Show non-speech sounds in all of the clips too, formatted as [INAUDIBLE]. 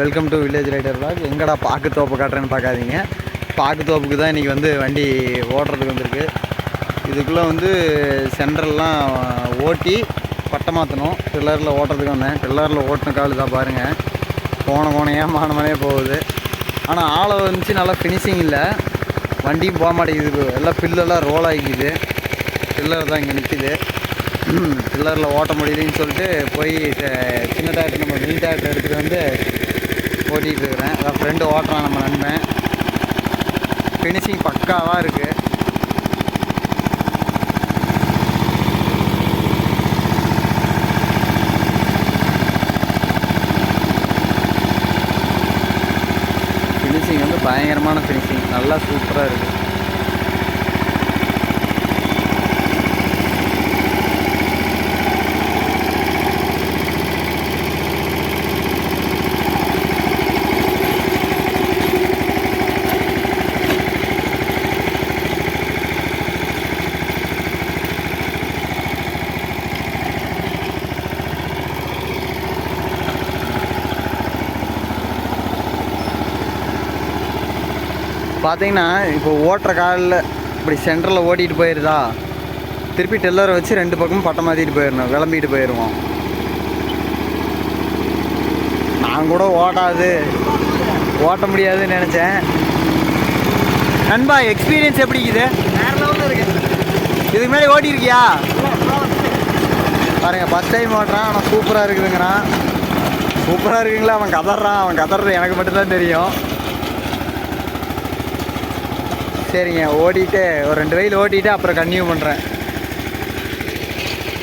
Welcome to village rider blog எங்கடா பாக்கு தோப்பு காட்டுறேன்னு பார்க்காதீங்க. பாக்கு தோப்புக்கு தான் இன்றைக்கி வந்து வண்டி ஓடுறதுக்கு வந்திருக்கு. இதுக்குள்ளே வந்து சென்ட்ரல்லாம் ஓட்டி பட்டை மாற்றணும் பில்லரில் ஓட்டுறதுக்கு வந்தேன். பில்லரில் ஓட்டின கால் தான் பாருங்கள் கோண கோணையாக மானமனையாக போகுது. ஆனால் ஆளை வந்துச்சு நல்லா ஃபினிஷிங் இல்லை. வண்டியும் போக மாட்டேங்குது எல்லாம் பில்லெல்லாம் ரோல் ஆகிக்குது. பில்லர் தான் இங்கே நிற்கிது பில்லரில் ஓட்ட முடியலன்னு சொல்லிட்டு போய் சின்ன டேரக்டர் நம்ம மினி டேரக்டர் எடுத்துகிட்டு வந்து ஓட்டிகிட்டு இருக்கிறேன் அதான் ஃப்ரெண்டு ஓட்டுறான் நம்ம நண்பன். ஃபினிஷிங் பக்காவாக இருக்குது ஃபினிஷிங் வந்து பயங்கரமான ஃபினிஷிங் நல்லா சூப்பராக இருக்குது பார்த்தீங்கன்னா இப்போ ஓட்டுற காலில் இப்படி சென்டரில் ஓட்டிகிட்டு போயிருதா? திருப்பி டெல்லரை வச்சு ரெண்டு பக்கமும் பட்டம் மாற்றிட்டு போயிடணும் விளம்பிட்டு போயிடுவோம். நான் கூட ஓட்டாது. ஓட்ட முடியாதுன்னு நினச்சேன். நண்பா எக்ஸ்பீரியன்ஸ் எப்படி இருக்குது? இதுக்கு முன்னாடி ஓட்டியிருக்கியா? பாருங்க ஃபஸ்ட் டைம் ஓட்டுறான் ஆனால் சூப்பராக இருக்குதுங்கிறான். சூப்பராக இருக்குங்களா? அவன் கதறான். அவன் கதறது எனக்கு மட்டும்தான் தெரியும். சரிங்க ஓடிட்டு ஒரு ரெண்டு வயல் ஓட்டிட்டு அப்புறம் கன்டினியூ பண்ணுறேன்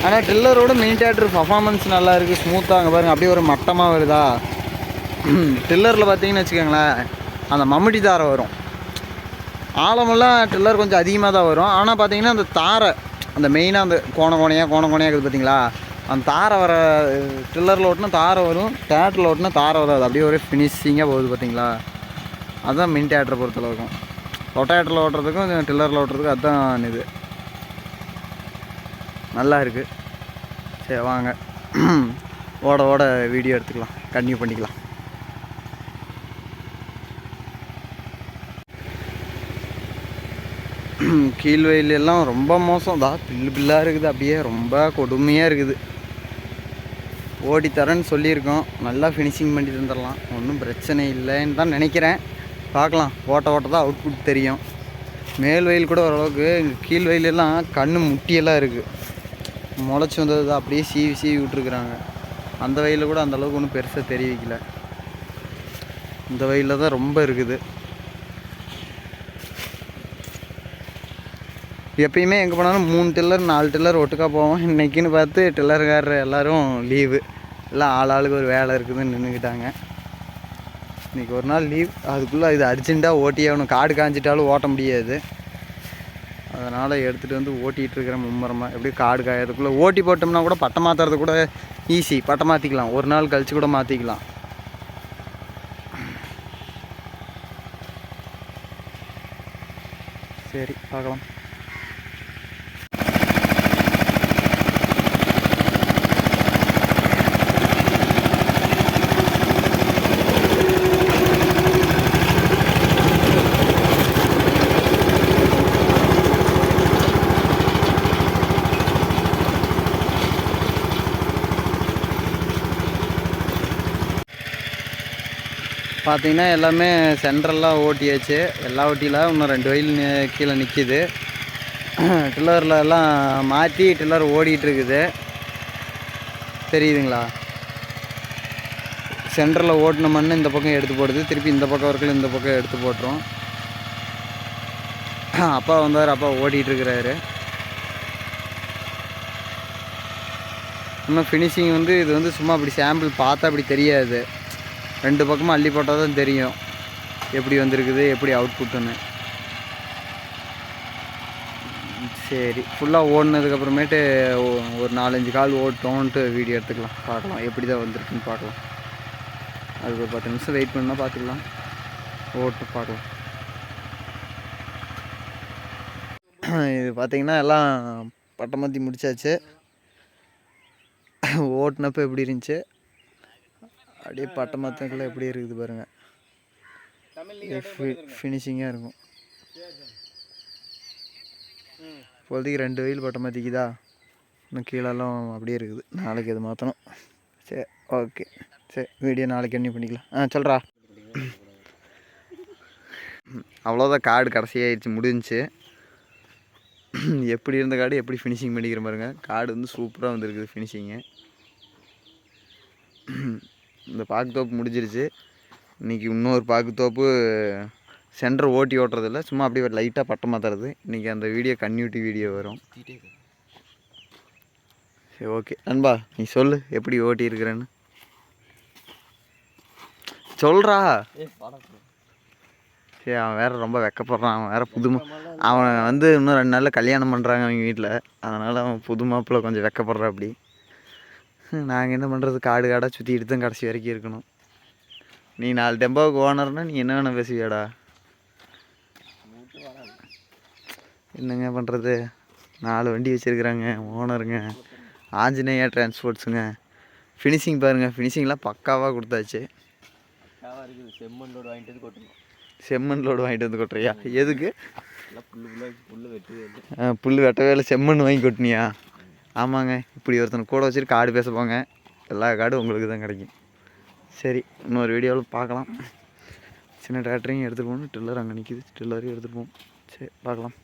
ஆனால் ட்ரில்லரோட மெயின் தேட்டர் பர்ஃபார்மன்ஸ் நல்லா இருக்குது ஸ்மூத்தாக அங்கே பாருங்கள் அப்படியே ஒரு மட்டமாக வருதா? ட்ரில்லரில் பார்த்தீங்கன்னு வச்சுக்கோங்களேன் அந்த மம்முட்டி தாரை வரும். ஆழமெல்லாம் ட்ரில்லர் கொஞ்சம் அதிகமாக தான் வரும். ஆனால் பார்த்தீங்கன்னா அந்த தாரை அந்த மெயினாக அந்த கோண கோணையாக கோண கோணையாக இருக்குது பார்த்தீங்களா? அந்த தாரை வர ட்ரில்லரில் ஓட்டினா தாரை வரும் தேட்டரில் ஓட்டினா தாரை வராது. அப்படியே ஒரே ஃபினிஷிங்காக போகுது பார்த்தீங்களா? அதுதான் மின் தேட்டரை பொறுத்தளவுக்கும். ரொட்டேட்டரில் ஓட்டுறதுக்கும் டில்லரில் ஓட்டுறதுக்கும் அதுதான் இது. நல்லா இருக்குது சரி வாங்க. ஓட ஓட வீடியோ எடுத்துக்கலாம். கன்டினியூ பண்ணிக்கலாம். கீழ்வெயில் எல்லாம் ரொம்ப மோசம். தான் பில்லு பில்லாக இருக்குது அப்படியே. ரொம்ப கொடுமையாக இருக்குது. ஓடி தரேன்னு சொல்லியிருக்கோம். நல்லா ஃபினிஷிங் பண்ணி தந்துடலாம் ஒன்றும் பிரச்சனை இல்லைன்னு தான் நினைக்கிறேன். பார்க்கலாம். ஓட்ட ஓட்ட தான் அவுட்புட் தெரியும். மேல் வயல் கூட ஓரளவுக்கு கீழ் வயலெல்லாம் கண்ணு முட்டியெல்லாம் இருக்குது முளைச்சி வந்தது தான் அப்படியே சீவி சீவி விட்ருக்குறாங்க அந்த வயலில் கூட அந்த அளவுக்கு ஒன்றும் பெருசாக தெரிவிக்கல. இந்த வயலில் தான் ரொம்ப இருக்குது. எப்பயுமே எங்கே போனாலும் மூணு டில்லர் நாலு டில்லர் ஒட்டுக்கா போவோம். இன்றைக்கின்னு பார்த்து டில்லர்காரர் எல்லோரும் லீவு எல்லாம் ஆள் ஆளுக்கு ஒரு வேலை இருக்குதுன்னு நின்றுக்கிட்டாங்க இன்றைக்கி ஒரு நாள் லீவ் அதுக்குள்ளே இது அர்ஜெண்ட்டாக ஓட்டியாகணும் காடு காஞ்சிட்டாலும் ஓட்ட முடியாது. அதனால் எடுத்துகிட்டு வந்து ஓட்டிகிட்டு இருக்கிறேன் மும்மரமாக எப்படி காடு காயறதுக்குள்ளே ஓட்டி போட்டோம்னா கூட பட்டை மாற்றுறது கூட ஈஸி பட்டை மாற்றிக்கலாம் ஒரு நாள் கழித்து கூட மாற்றிக்கலாம் சரி பார்க்கலாம். பார்த்தீங்கன்னா எல்லாமே சென்ட்ரல்லாம் ஓட்டியாச்சு. எல்லா ஓட்டியில் இன்னும் ரெண்டு வயல் கீழே நிற்கிது [CLEARS THROAT] டில்லரில் எல்லாம் மாற்றி டில்லர் ஓடிட்டு இருக்குது தெரியுதுங்களா? சென்டரில் ஓட்டின மண் இந்த பக்கம் எடுத்து போடுது. திருப்பி இந்த பக்கம் வரைக்கும் இந்த பக்கம் எடுத்து போட்டுரும். [CLEARS THROAT] அப்பா வந்தார். அப்பா ஓடிட்டுருக்கிறாரு. இருக்கிறாரு இன்னும் ஃபினிஷிங் வந்து இது வந்து சும்மா அப்படி சாம்பிள் பார்த்தா அப்படி தெரியாது. ரெண்டு பக்கமும் அள்ளி போட்டால் தான் தெரியும். எப்படி வந்திருக்குது எப்படி அவுட்புட்டுன்னு சரி ஃபுல்லாக ஓடினதுக்கப்புறமேட்டு ஒரு நாலஞ்சு கால் ஓட்டோன்ட்டு வீடியோ எடுத்துக்கலாம். பார்க்கலாம் எப்படி தான் வந்திருக்குன்னு பார்க்கலாம். அதுக்கு ஒரு பத்து நிமிஷம் வெயிட் பண்ணால் பார்த்துக்கலாம். ஓட்டு பார்க்கலாம். இது பார்த்தீங்கன்னா எல்லாம் பட்டம் மாற்றி முடிச்சாச்சு எப்படி இருந்துச்சு? அப்படியே பட்டை மத்தக்குள்ள எப்படி இருக்குது பாருங்க. ஃபினிஷிங்காக இருக்கும். இப்போதைக்கு ரெண்டு வெயில் பட்ட மாற்றிக்குதா இன்னும் கீழெல்லாம் அப்படியே இருக்குது. நாளைக்கு இது மாற்றணும் சரி ஓகே. சரி வீடியோ நாளைக்கு என்ன பண்ணிக்கலாம். ஆ சொல்கிறா அவ்வளோதான் காடு கடைசியாகிடுச்சு முடிஞ்சுச்சு. எப்படி இருந்த காடு எப்படி ஃபினிஷிங் பண்ணிக்கிற பாருங்க. காடு வந்து சூப்பராக வந்துருக்குது ஃபினிஷிங்கு இந்த பாக்குத்தோப்பு முடிஞ்சிருச்சு. இன்றைக்கி இன்னொரு பாக்குத்தோப்பு சென்டர் ஓட்டி ஓட்டுறதில்ல. சும்மா அப்படியே லைட்டாக பட்டமாக தருது. இன்றைக்கி அந்த வீடியோ கன்யூட்டி வீடியோ வரும். சரி ஓகே நண்பா நீ சொல்லு எப்படி ஓட்டி இருக்கிறேன்னு. சரி அவன் வேறு ரொம்ப வெக்கப்படுறான். அவன் வேற புதுமா அவன் வந்து இன்னும் ரெண்டு நாளில் கல்யாணம் பண்ணுறாங்க அவங்க வீட்டில் அதனால் அவன் புது மாப்பிள்ள கொஞ்சம் வெக்கப்படுறான் அப்படி. நாங்கள் என்ன பண்ணுறது காடு காடாக சுற்றிட்டு தான் கடைசி வரைக்கும் இருக்கணும். நீ நாலு டெம்போவுக்கு ஓனர்னா நீ என்ன வேணால் பேசுவியாடா? என்னங்க பண்ணுறது நாலு வண்டி வச்சுருக்குறாங்க ஓனருங்க ஆஞ்சநேயா டிரான்ஸ்போர்ட்ஸுங்க ஃபினிஷிங் பாருங்கள் ஃபினிஷிங்லாம் பக்காவாக கொடுத்தாச்சு. செம்மண் லோடு வாங்கிட்டு வந்து கொட்டணும். செம்மண் லோடு வாங்கிட்டு வந்து கொட்டுறியா? எதுக்கு? புல் வெட்டவே இல்லை செம்மண் வாங்கி கொட்டினியா? ஆமாங்க இப்படி ஒருத்தனை கூட வச்சுட்டு காடு பேச போங்க. எல்லா காடும் உங்களுக்கு தான் கிடைக்கும். சரி இன்னொரு வீடியோவில் பார்க்கலாம். சின்ன டிராக்டரையும் எடுத்துகிட்டு போகணும். டில்லர் அங்கே நிற்கிது டில்லரையும் எடுத்துகிட்டு போவோம் சரி பார்க்கலாம்.